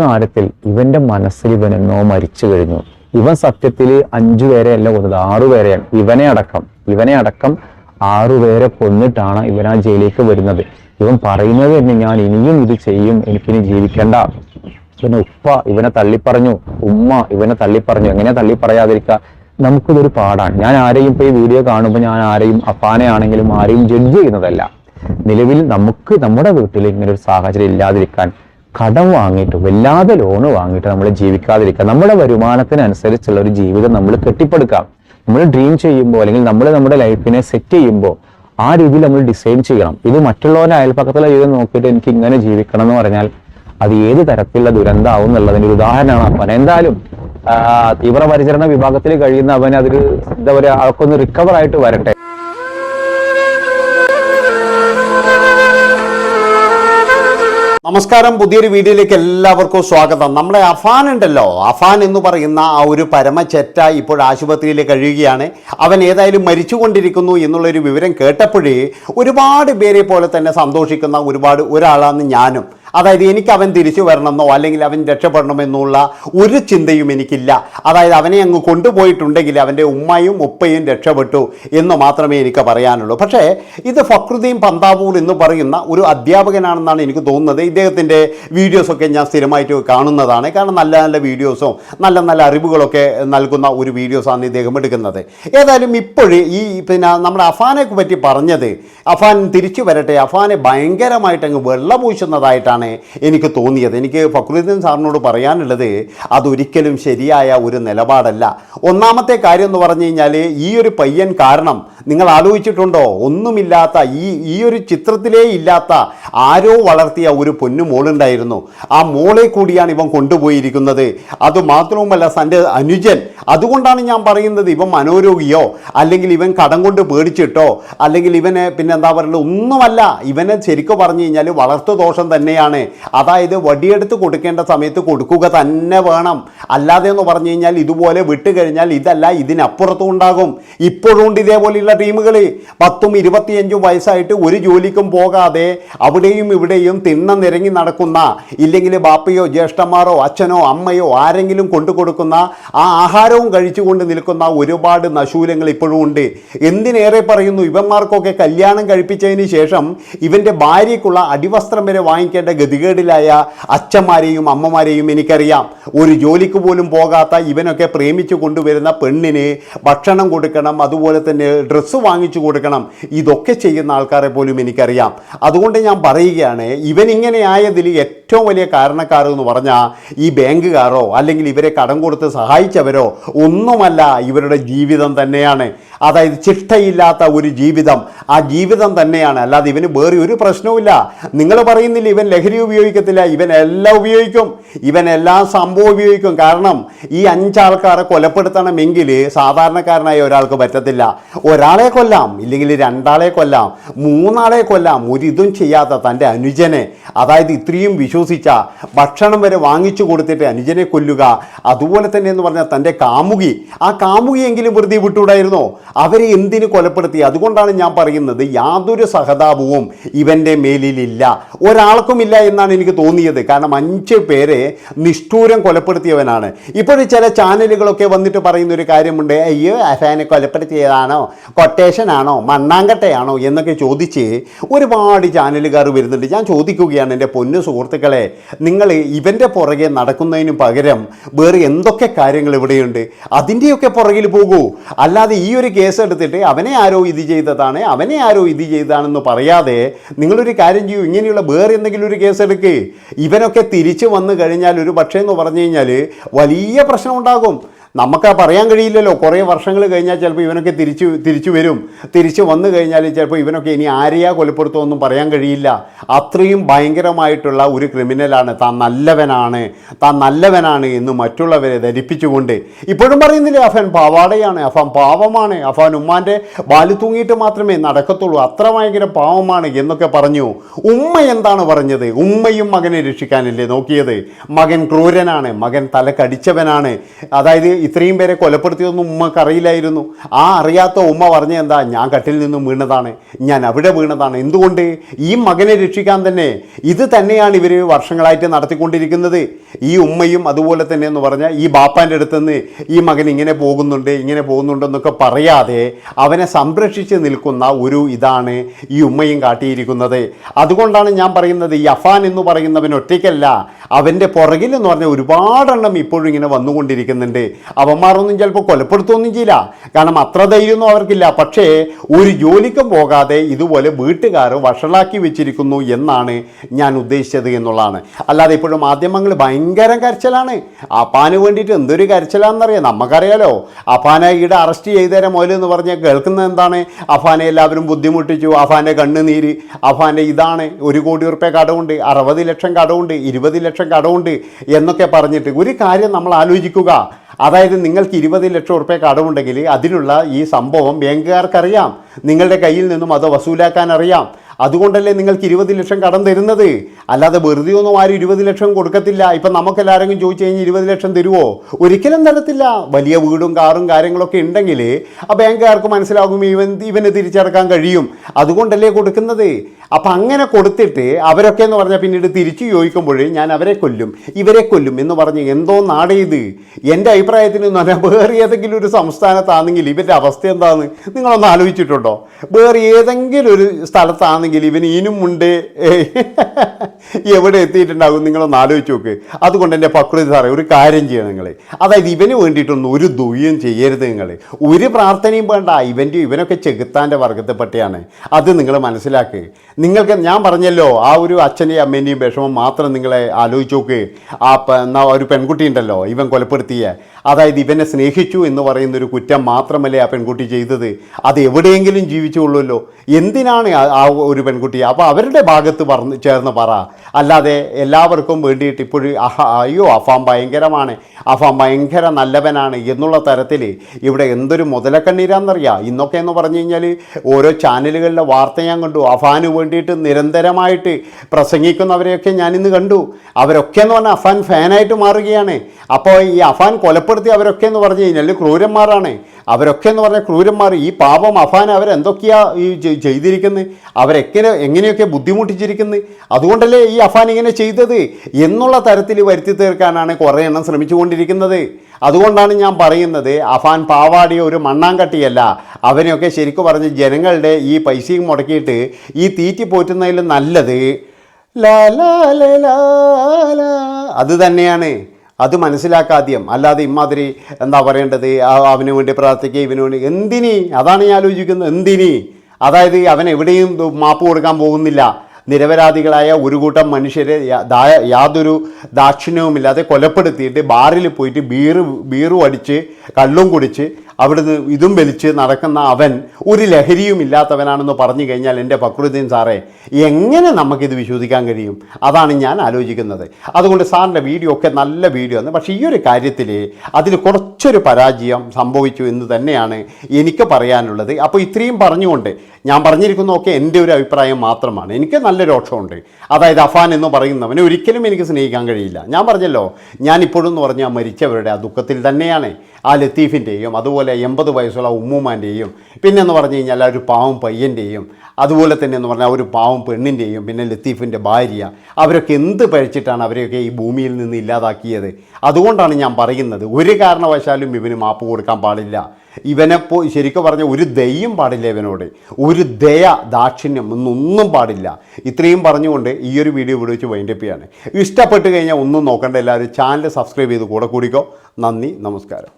കാര്യത്തിൽ ഇവന്റെ മനസ്സിൽ ഇവൻ എന്നോ മരിച്ചു കഴിഞ്ഞു. ഇവൻ സത്യത്തിൽ അഞ്ചു പേരെ അല്ല കൊന്നത് ആറുപേരെയാണ് ഇവനെ അടക്കം ഇവനെ അടക്കം ആറുപേരെ കൊന്നിട്ടാണ് ഇവൻ ആ ജയിലേക്ക് വരുന്നത്. ഇവൻ പറയുന്നത് തന്നെ ഞാൻ ഇനിയും ഇത് ചെയ്യും എനിക്കിനി ജീവിക്കണ്ട. ഇവനെ ഉപ്പ ഇവനെ തള്ളിപ്പറഞ്ഞു ഉമ്മ ഇവനെ തള്ളിപ്പറഞ്ഞു എങ്ങനെ തള്ളി പറയാതിരിക്കുക നമുക്കിതൊരു പാടാണ്. ഞാൻ ആരെയും ഇപ്പൊ ഈ വീഡിയോ കാണുമ്പോൾ ഞാൻ ആരെയും അപ്പാനെ ആണെങ്കിലും ആരെയും ജഡ്ജ് ചെയ്യുന്നതല്ല. നിലവിൽ നമുക്ക് നമ്മുടെ വീട്ടിൽ ഇങ്ങനെ ഒരു സാഹചര്യം ഇല്ലാതിരിക്കാൻ കടം വാങ്ങിയിട്ട് വല്ലാതെ ലോണ് വാങ്ങിയിട്ട് നമ്മൾ ജീവിക്കാതിരിക്കുക. നമ്മുടെ വരുമാനത്തിനനുസരിച്ചുള്ള ഒരു ജീവിതം നമ്മൾ കെട്ടിപ്പടുക്കാം. നമ്മൾ ഡ്രീം ചെയ്യുമ്പോൾ അല്ലെങ്കിൽ നമ്മൾ നമ്മുടെ ലൈഫിനെ സെറ്റ് ചെയ്യുമ്പോൾ ആ രീതിയിൽ നമ്മൾ ഡിസൈൻ ചെയ്യണം. ഇത് മറ്റുള്ളവരുടെ അയൽപ്പക്കത്തുള്ള ജീവിതം നോക്കിയിട്ട് എനിക്ക് ഇങ്ങനെ ജീവിക്കണം എന്ന് പറഞ്ഞാൽ അത് ഏത് തരത്തിലുള്ള ദുരന്തമാവും എന്നുള്ളതിന്റെ ഒരു ഉദാഹരണമാണ് അപ്പൻ എന്തായാലും തീവ്രപരിചരണ വിഭാഗത്തിൽ കഴിയുന്ന അവൻ അതിൽ എന്താ പറയുക അതൊക്കെ റിക്കവർ ആയിട്ട് വരട്ടെ. നമസ്കാരം. പുതിയൊരു വീഡിയോയിലേക്ക് എല്ലാവർക്കും സ്വാഗതം. നമ്മുടെ അഫാൻ ഉണ്ടല്ലോ. അഫാൻ എന്ന് പറയുന്ന ആ ഒരു പരമചെറ്റ ഇപ്പോൾ ആശുപത്രിയിൽ കഴിയുകയാണ്. അവൻ ഏതായാലും മരിച്ചുകൊണ്ടിരിക്കുന്നു എന്നുള്ളൊരു വിവരം കേട്ടപ്പോഴേ ഒരുപാട് പേരെ പോലെ തന്നെ സന്തോഷിക്കുന്ന ഒരുപാട് ഒരാളാണ് ഞാനും. അതായത് എനിക്ക് അവൻ തിരിച്ചു വരണമെന്നോ അല്ലെങ്കിൽ അവൻ രക്ഷപ്പെടണമെന്നുള്ള ഒരു ചിന്തയും എനിക്കില്ല. അതായത് അവനെ അങ്ങ് കൊണ്ടുപോയിട്ടുണ്ടെങ്കിൽ അവന്റെ ഉമ്മയും ഉപ്പയും രക്ഷപ്പെട്ടു എന്ന് മാത്രമേ എനിക്ക് പറയാനുള്ളൂ. പക്ഷേ ഇത് ഫക്രുദ്ദീൻ പന്താവൂർ എന്ന് പറയുന്ന ഒരു അധ്യാപകനാണെന്നാണ് എനിക്ക് തോന്നുന്നത്. ഇദ്ദേഹത്തിന്റെ വീഡിയോസൊക്കെ ഞാൻ സ്ഥിരമായിട്ട് കാണുന്നതാണ്. കാരണം നല്ല നല്ല വീഡിയോസും നല്ല നല്ല അറിവുകളൊക്കെ നൽകുന്ന ഒരു വീഡിയോസാണ് ഇദ്ദേഹം എടുക്കുന്നത്. ഏതായാലും ഇപ്പോഴേ ഈ പിന്നെ നമ്മുടെ അഫാനെ പറ്റി പറഞ്ഞത് അഫാൻ തിരിച്ചു വരട്ടെ അഫാനെ ഭയങ്കരമായിട്ട് അങ്ങ് വെള്ളപൂശുന്നതായിട്ടാണ് എനിക്ക് തോന്നിയത്. എനിക്ക് ഫക്രുദ്ദീൻ സാറിനോട് പറയാനുള്ളത് അതൊരിക്കലും ശരിയായ ഒരു നിലപാടല്ല. ഒന്നാമത്തെ കാര്യം എന്ന് പറഞ്ഞു കഴിഞ്ഞാൽ ഈ ഒരു പയ്യൻ കാരണം നിങ്ങൾ ആലോചിച്ചിട്ടുണ്ടോ? ഒന്നുമില്ലാത്ത ഈ ഈ ഒരു ചിത്രത്തിലേ ഇല്ലാത്ത ആരോ വളർത്തിയ ഒരു പൊന്നു മോളുണ്ടായിരുന്നു. ആ മോളെ കൂടിയാണ് ഇവൻ കൊണ്ടുപോയിരിക്കുന്നത്. അത് മാത്രവുമല്ല തന്റെ അനുജൻ. അതുകൊണ്ടാണ് ഞാൻ പറയുന്നത് ഇവൻ മനോരോഗിയോ അല്ലെങ്കിൽ ഇവൻ കടം കൊണ്ട് പേടിച്ചിട്ടോ അല്ലെങ്കിൽ ഇവനെ പിന്നെ എന്താ പറയുക ഒന്നുമല്ല. ഇവനെ ശരിക്കും പറഞ്ഞു കഴിഞ്ഞാൽ വളർത്തു ദോഷം തന്നെയാണ്. അതായത് വടിയെടുത്ത് കൊടുക്കേണ്ട സമയത്ത് കൊടുക്കുക തന്നെ വേണം. അല്ലാതെ എന്ന് പറഞ്ഞു കഴിഞ്ഞാൽ ഇതുപോലെ വിട്ട് കഴിഞ്ഞാൽ ഇതല്ല ഇതിനപ്പുറത്തും ഉണ്ടാകും. ഇപ്പോഴും ഉണ്ട് ഇതേപോലെയുള്ള ടീമുകൾ പത്തും ഇരുപത്തിയഞ്ചും വയസ്സായിട്ട് ഒരു ജോലിക്കും പോകാതെ അവിടെയും ഇവിടെയും തിണ്ണ നിരങ്ങി നടക്കുന്ന ഇല്ലെങ്കിൽ ബാപ്പയോ ജ്യേഷ്ഠന്മാരോ അച്ഛനോ അമ്മയോ ആരെങ്കിലും കൊണ്ടു കൊടുക്കുന്ന ആ ആഹാരവും കഴിച്ചുകൊണ്ട് നിൽക്കുന്ന ഒരുപാട് നശൂലങ്ങൾ ഇപ്പോഴും ഉണ്ട്. എന്തിനേറെ പറയുന്നു? ഇവന്മാർക്കൊക്കെ കല്യാണം കഴിപ്പിച്ചതിന് ശേഷം ഇവന്റെ ഭാര്യയ്ക്കുള്ള അടിവസ്ത്രം വരെ വാങ്ങിക്കേണ്ട ഗതികേടിലായ അച്ഛന്മാരെയും അമ്മമാരെയും എനിക്കറിയാം. ഒരു ജോലിക്ക് പോലും പോകാത്ത ഇവനൊക്കെ പ്രേമിച്ചു കൊണ്ടുവരുന്ന പെണ്ണിന് ഭക്ഷണം കൊടുക്കണം അതുപോലെ തന്നെ ഡ്രസ്സ് വാങ്ങിച്ചു കൊടുക്കണം. ഇതൊക്കെ ചെയ്യുന്ന ആൾക്കാരെ പോലും എനിക്കറിയാം. അതുകൊണ്ട് ഞാൻ പറയുകയാണ് ഇവൻ ഇങ്ങനെ ആയതിൽ ഏറ്റവും വലിയ കാരണക്കാർ എന്ന് പറഞ്ഞാൽ ഈ ബാങ്കുകാരോ അല്ലെങ്കിൽ ഇവരെ കടം കൊടുത്ത് സഹായിച്ചവരോ ഒന്നുമല്ല ഇവരുടെ ജീവിതം തന്നെയാണ്. അതായത് ചിട്ടയില്ലാത്ത ഒരു ജീവിതം. ആ ജീവിതം തന്നെയാണ്. അല്ലാതെ ഇവന് വേറെ ഒരു പ്രശ്നവുമില്ല. നിങ്ങൾ പറയുന്നില്ല ഇവൻ ലഹരി ഉപയോഗിക്കത്തില്ല. ഇവൻ എല്ലാം ഉപയോഗിക്കും. ഇവൻ സംഭവം ഉപയോഗിക്കും. കാരണം ഈ അഞ്ചാൾക്കാരെ കൊലപ്പെടുത്തണമെങ്കിൽ സാധാരണക്കാരനായ ഒരാൾക്ക് പറ്റത്തില്ല. ഒരാളെ കൊല്ലാം ഇല്ലെങ്കിൽ രണ്ടാളെ കൊല്ലാം മൂന്നാളെ കൊല്ലാം ഒരിതും ചെയ്യാത്ത തന്റെ അനുജനെ അതായത് ഇത്രയും വിശ്വസിച്ച ഭക്ഷണം വരെ വാങ്ങിച്ചു കൊടുത്തിട്ട് അനുജനെ കൊല്ലുക അതുപോലെ തന്നെ എന്ന് പറഞ്ഞാൽ തന്റെ കാമുകി. ആ കാമുകിയെങ്കിലും വെറുതെ വിട്ടുകൂടായിരുന്നോ? അവരെ എന്തിനു കൊലപ്പെടുത്തി? അതുകൊണ്ടാണ് ഞാൻ പറയുന്നത് യാതൊരു സഹതാപവും ഇവന്റെ മേലിലില്ല. ഒരാൾക്കുമില്ല എന്നാണ് എനിക്ക് തോന്നിയത്. കാരണം അഞ്ച് പേരെ നിഷ്ഠൂരം കൊലപ്പെടുത്തിയവനാണ്. ഇപ്പോഴും ചില ചാനലുകളൊക്കെ വന്നിട്ട് പറയുന്ന ഒരു കാര്യമുണ്ട്. അയ്യോ അഫാനെ കൊലപ്പെടുത്തിയതാണോ? കൊട്ടേഷൻ ആണോ മണ്ണാങ്കട്ടയാണോ? എന്നൊക്കെ ചോദിച്ച് ഒരുപാട് ചാനലുകാർ വരുന്നുണ്ട്. ഞാൻ ചോദിക്കുകയാണ് എന്റെ പൊന്നു സുഹൃത്തുക്കളെ നിങ്ങൾ ഇവന്റെ പുറകെ നടക്കുന്നതിന് പകരം വേറെ എന്തൊക്കെ കാര്യങ്ങൾ ഇവിടെയുണ്ട്? അതിന്റെയൊക്കെ പുറകിൽ പോകൂ. അല്ലാതെ ഈ ഒരു കേസ് എടുത്തിട്ട് അവനെ ആരോ ഇത് ചെയ്തതാണ് അവനെ ആരോ ഇത് ചെയ്തതാണെന്ന് പറയാതെ നിങ്ങളൊരു കാര്യം ചെയ്യൂ. ഇങ്ങനെയുള്ള വേറെ എന്തെങ്കിലും ഒരു കേസ് എടുക്ക് ഇവനൊക്കെ തിരിച്ചു വന്നു കഴിഞ്ഞാൽ ഒരു പക്ഷേ എന്ന് പറഞ്ഞു കഴിഞ്ഞാൽ വലിയ പ്രശ്നം ഉണ്ടാകും നമുക്ക് പറയാൻ കഴിയില്ലല്ലോ. കുറേ വർഷങ്ങൾ കഴിഞ്ഞാൽ ചിലപ്പോൾ ഇവനൊക്കെ തിരിച്ചു തിരിച്ചു വരും. തിരിച്ചു വന്നു കഴിഞ്ഞാൽ ചിലപ്പോൾ ഇവനൊക്കെ ഇനി ആരെയാ കൊലപ്പെടുത്തുമെന്നും പറയാൻ കഴിയില്ല. അത്രയും ഭയങ്കരമായിട്ടുള്ള ഒരു ക്രിമിനലാണ്. താൻ നല്ലവനാണ്. താൻ നല്ലവനാണ് എന്ന് മറ്റുള്ളവരെ ധരിപ്പിച്ചുകൊണ്ട്. ഇപ്പോഴും പറയുന്നില്ലേ അഫൻ പാവാടയാണ്. അഫൻ പാവമാണ്. അഫൻ ഉമ്മാന്റെ ബാലു തൂങ്ങിയിട്ട് മാത്രമേ നടക്കത്തുള്ളൂ. അത്ര ഭയങ്കര പാവമാണ് എന്നൊക്കെ പറഞ്ഞു. ഉമ്മ എന്താണ് പറഞ്ഞത്? ഉമ്മയും മകനെ രക്ഷിക്കാനല്ലേ നോക്കിയത്? മകൻ ക്രൂരനാണ്. മകൻ തലക്കടിച്ചവനാണ്. അതായത് ഇത്രയും പേരെ കൊലപ്പെടുത്തിയതൊന്നും ഉമ്മക്ക് അറിയില്ലായിരുന്നു. ആ അറിയാത്ത ഉമ്മ പറഞ്ഞ എന്താ ഞാൻ കട്ടിൽ നിന്നും വീണതാണ്. ഞാൻ അവിടെ വീണതാണ്. എന്തുകൊണ്ട്? ഈ മകനെ രക്ഷിക്കാൻ തന്നെ. ഇത് തന്നെയാണ് ഇവർ വർഷങ്ങളായിട്ട് നടത്തിക്കൊണ്ടിരിക്കുന്നത്. ഈ ഉമ്മയും അതുപോലെ തന്നെ എന്ന് പറഞ്ഞാൽ ഈ ബാപ്പാന്റെ അടുത്തുനിന്ന് ഈ മകൻ ഇങ്ങനെ പോകുന്നുണ്ട് ഇങ്ങനെ പോകുന്നുണ്ടെന്നൊക്കെ പറയാതെ അവനെ സംരക്ഷിച്ച് നിൽക്കുന്ന ഒരു ഇതാണ് ഈ ഉമ്മയും കാട്ടിയിരിക്കുന്നത്. അതുകൊണ്ടാണ് ഞാൻ പറയുന്നത് ഈ അഫാൻ എന്ന് പറയുന്നവൻ ഒറ്റയ്ക്കല്ല. അവന്റെ പുറകിൽ എന്ന് പറഞ്ഞാൽ ഒരുപാടെണ്ണം ഇപ്പോഴും ഇങ്ങനെ വന്നുകൊണ്ടിരിക്കുന്നുണ്ട്. അവന്മാരൊന്നും ചിലപ്പോൾ കൊലപ്പെടുത്തുകയൊന്നും ചെയ്യില്ല. കാരണം അത്ര ധൈര്യമൊന്നും അവർക്കില്ല. പക്ഷേ ഒരു ജോലിക്കും പോകാതെ ഇതുപോലെ വീട്ടുകാർ വഷളാക്കി വെച്ചിരിക്കുന്നു എന്നാണ് ഞാൻ ഉദ്ദേശിച്ചത് എന്നുള്ളതാണ്. അല്ലാതെ ഇപ്പോഴും മാധ്യമങ്ങൾ ഭയങ്കര കരച്ചിലാണ്. അപ്പാന് വേണ്ടിയിട്ട് എന്തൊരു കരച്ചിലാണെന്നറിയാം. നമുക്കറിയാലോ അഫാനെ ഈടെ അറസ്റ്റ് ചെയ്തേരം എന്ന് പറഞ്ഞാൽ കേൾക്കുന്നത് എന്താണ്? അഫാനെ എല്ലാവരും ബുദ്ധിമുട്ടിച്ചു. അഫാന്റെ കണ്ണുനീര് അഫാന്റെ ഇതാണ്. ഒരു കോടി ഉറുപ്പ്യ കടമുണ്ട്. അറുപത് ലക്ഷം കടമുണ്ട്. ഇരുപത് ലക്ഷം കടമുണ്ട് എന്നൊക്കെ പറഞ്ഞിട്ട് ഒരു കാര്യം നമ്മൾ ആലോചിക്കുക. അതായത് നിങ്ങൾക്ക് ഇരുപത് ലക്ഷം ഉറുപ്പ്യ കടമുണ്ടെങ്കിൽ അതിനുള്ള ഈ സംഭവം ബാങ്കുകാർക്കറിയാം. നിങ്ങളുടെ കയ്യിൽ നിന്നും അത് വസൂലാക്കാൻ അറിയാം അതുകൊണ്ടല്ലേ നിങ്ങൾക്ക് ഇരുപത് ലക്ഷം കടം തരുന്നത്? അല്ലാതെ വെറുതെ ഒന്നും ആരും ഇരുപത് ലക്ഷം കൊടുക്കത്തില്ല. ഇപ്പം നമുക്കെല്ലാവരെങ്കിലും ചോദിച്ചു കഴിഞ്ഞാൽ ഇരുപത് ലക്ഷം തരുമോ ഒരിക്കലും തരത്തില്ല. വലിയ വീടും കാറും കാര്യങ്ങളൊക്കെ ഉണ്ടെങ്കിൽ ആ ബാങ്കുകാർക്ക് മനസ്സിലാകും ഇവൻ ഇവന് തിരിച്ചടക്കാൻ കഴിയും. അതുകൊണ്ടല്ലേ കൊടുക്കുന്നത്? അപ്പം അങ്ങനെ കൊടുത്തിട്ട് അവരൊക്കെ എന്ന് പറഞ്ഞാൽ പിന്നീട് തിരിച്ചു ചോദിക്കുമ്പോൾ ഞാൻ അവരെ കൊല്ലും ഇവരെ കൊല്ലും എന്ന് പറഞ്ഞ് എന്തോ നാടേ ഇത്. എന്റെ അഭിപ്രായത്തിന് എന്ന് പറഞ്ഞാൽ വേറെ ഏതെങ്കിലും ഒരു സംസ്ഥാനത്താണെങ്കിൽ ഇവരുടെ അവസ്ഥ എന്താണ് നിങ്ങളൊന്ന് ആലോചിച്ചിട്ടുണ്ടോ? വേറെ ഏതെങ്കിലും ഒരു സ്ഥലത്താണെങ്കിൽ ഇവന് ഇനും മുണ്ട് എവിടെ എത്തിയിട്ടുണ്ടാകും നിങ്ങളൊന്ന് ആലോചിച്ച് നോക്ക്. അതുകൊണ്ട് എന്റെ പക്വതി സാറേ ഒരു കാര്യം ചെയ്യണം നിങ്ങൾ അതായത് ഇവന് വേണ്ടിയിട്ടൊന്നും ഒരു ദുയ്യം ചെയ്യരുത് നിങ്ങൾ ഒരു പ്രാർത്ഥനയും വേണ്ട. ഇവന്റെ ഇവനൊക്കെ ചെകുത്താന്റെ വർഗത്തെപ്പറ്റിയാണ് അത് നിങ്ങൾ മനസ്സിലാക്ക്. നിങ്ങൾക്ക് ഞാൻ പറഞ്ഞല്ലോ ആ ഒരു അച്ഛന്റെയും അമ്മേന്റെയും വിഷമം മാത്രം നിങ്ങളെ ആലോചിച്ച് നോക്ക്. ആ ഒരു പെൺകുട്ടി ഉണ്ടല്ലോ ഇവൻ കൊലപ്പെടുത്തിയ. അതായത് ഇവനെ സ്നേഹിച്ചു എന്ന് പറയുന്ന ഒരു കുറ്റം മാത്രമല്ലേ ആ പെൺകുട്ടി ചെയ്തത്. അത് എവിടെയെങ്കിലും ജീവിച്ചുള്ളൂല്ലോ എന്തിനാണ് ആ- ഒരു പെൺകുട്ടി? അപ്പോൾ അവരുടെ ഭാഗത്ത് ചേർന്ന് പറ. അല്ലാതെ എല്ലാവർക്കും വേണ്ടിയിട്ട് ഇപ്പോഴും അയ്യോ അഫാം ഭയങ്കരമാണ്. അഫാം ഭയങ്കര നല്ലവനാണ് എന്നുള്ള തരത്തിൽ ഇവിടെ എന്തൊരു മുതലക്കണ്ണീരാന്നറിയാം? ഇന്നൊക്കെ എന്ന് പറഞ്ഞു കഴിഞ്ഞാൽ ഓരോ ചാനലുകളിലെ വാർത്ത ഞാൻ കണ്ടു. അഫാന് വേണ്ടിയിട്ട് നിരന്തരമായിട്ട് പ്രസംഗിക്കുന്നവരെയൊക്കെ ഞാനിന്ന് കണ്ടു. അവരൊക്കെ എന്ന് പറഞ്ഞാൽ അഫാൻ ഫാനായിട്ട് മാറുകയാണ്. അപ്പോൾ ഈ അഫാൻ കൊലപ്പെടുത്തി അവരൊക്കെ എന്ന് പറഞ്ഞു കഴിഞ്ഞാൽ ക്രൂരന്മാരാണ്. അവരൊക്കെ എന്ന് പറഞ്ഞാൽ ക്രൂരന്മാർ ഈ പാപം അഫാൻ അവരെന്തൊക്കെയാണ് ഈ ചെയ്തിരിക്കുന്നത് അവരെങ്ങനെ എങ്ങനെയൊക്കെ ബുദ്ധിമുട്ടിച്ചിരിക്കുന്നത് അതുകൊണ്ടല്ലേ ഈ അഫാൻ ഇങ്ങനെ ചെയ്തത് എന്നുള്ള തരത്തിൽ വരുത്തി തീർക്കാനാണ് കുറേ എണ്ണം ശ്രമിച്ചുകൊണ്ടിരിക്കുന്നത്. അതുകൊണ്ടാണ് ഞാൻ പറയുന്നത് അഫാൻ പാവാടിയ ഒരു മണ്ണാങ്കട്ടിയല്ല. അവനെയൊക്കെ ശരിക്കും പറഞ്ഞ് ജനങ്ങളുടെ ഈ പൈസയും മുടക്കിയിട്ട് ഈ തീറ്റി പോറ്റുന്നതിൽ നല്ലത്. അത് തന്നെയാണ്. അത് മനസ്സിലാക്കാദ്യം അല്ലാതെ ഇമാതിരി എന്താ പറയേണ്ടത്? അവന് വേണ്ടി പ്രാർത്ഥിക്കുക ഇവന് വേണ്ടി എന്തിനി? അതാണ് ഞാൻ ആലോചിക്കുന്നത്. എന്തിനി? അതായത് അവൻ എവിടെയും മാപ്പ് കൊടുക്കാൻ പോകുന്നില്ല. നിരപരാധികളായ ഒരു കൂട്ടം മനുഷ്യരെ യാതൊരു ദാക്ഷിണ്യവുമില്ലാതെ കൊലപ്പെടുത്തിയിട്ട് ബാറിൽ പോയിട്ട് ബീറ് ബീറും അടിച്ച് കള്ളും കുടിച്ച് അവിടുന്ന് ഇതും വലിച്ച് നടക്കുന്ന അവൻ ഒരു ലഹരിയും ഇല്ലാത്തവനാണെന്ന് പറഞ്ഞു കഴിഞ്ഞാൽ എന്റെ ഫക്രുദ്ദീൻ സാറേ എങ്ങനെ നമുക്കിത് വിശ്വസിക്കാൻ കഴിയും? അതാണ് ഞാൻ ആലോചിക്കുന്നത്. അതുകൊണ്ട് സാറിന്റെ വീഡിയോ ഒക്കെ നല്ല വീഡിയോ ആണ്. പക്ഷേ ഈ ഒരു കാര്യത്തിൽ അതിൽ കുറച്ചൊരു പരാജയം സംഭവിച്ചു എന്ന് തന്നെയാണ് എനിക്ക് പറയാനുള്ളത്. അപ്പോൾ ഇത്രയും പറഞ്ഞുകൊണ്ട് ഞാൻ പറഞ്ഞിരിക്കുന്നതൊക്കെ എന്റെ ഒരു അഭിപ്രായം മാത്രമാണ്. എനിക്ക് നല്ല രോക്ഷമുണ്ട് അതായത് അഫാൻ എന്ന് പറയുന്നവനെ ഒരിക്കലും എനിക്ക് സ്നേഹിക്കാൻ കഴിയില്ല. ഞാൻ പറഞ്ഞല്ലോ എന്ന് പറഞ്ഞാൽ മരിച്ചവരുടെ ആ ദുഃഖത്തിൽ തന്നെയാണ് ആ ലത്തീഫിന്റെയും അതുപോലെ എൺപത് വയസ്സുള്ള ഉമ്മുമാന്റെയും പിന്നെ എന്ന് പറഞ്ഞു കഴിഞ്ഞാൽ ഒരു പാവം പയ്യന്റെയും അതുപോലെ തന്നെ എന്ന് പറഞ്ഞാൽ ഒരു പാവം പെണ്ണിന്റെയും പിന്നെ ലത്തീഫിന്റെ ഭാര്യ അവരൊക്കെ എന്ത് പഴിച്ചിട്ടാണ് അവരെയൊക്കെ ഈ ഭൂമിയിൽ നിന്ന് ഇല്ലാതാക്കിയത്? അതുകൊണ്ടാണ് ഞാൻ പറയുന്നത് ഒരു കാരണവശാലും ഇവന് മാപ്പ് കൊടുക്കാൻ പാടില്ല. ഇവനെ പോ ശരിക്കും പറഞ്ഞാൽ ഒരു ദയ്യം പാടില്ല ഇവനോട്. ഒരു ദയ ദാക്ഷിണ്യം ഒന്നൊന്നും പാടില്ല. ഇത്രയും പറഞ്ഞുകൊണ്ട് ഈ ഒരു വീഡിയോ ഇവിടെ വെച്ച് വൈൻഡപ്പ് ചെയ്യാണ്. ഇഷ്ടപ്പെട്ട് കഴിഞ്ഞാൽ ഒന്നും നോക്കണ്ട എല്ലാവരും ചാനൽ സബ്സ്ക്രൈബ് ചെയ്ത് കൂടെ കൂടിക്കോ. നന്ദി നമസ്കാരം.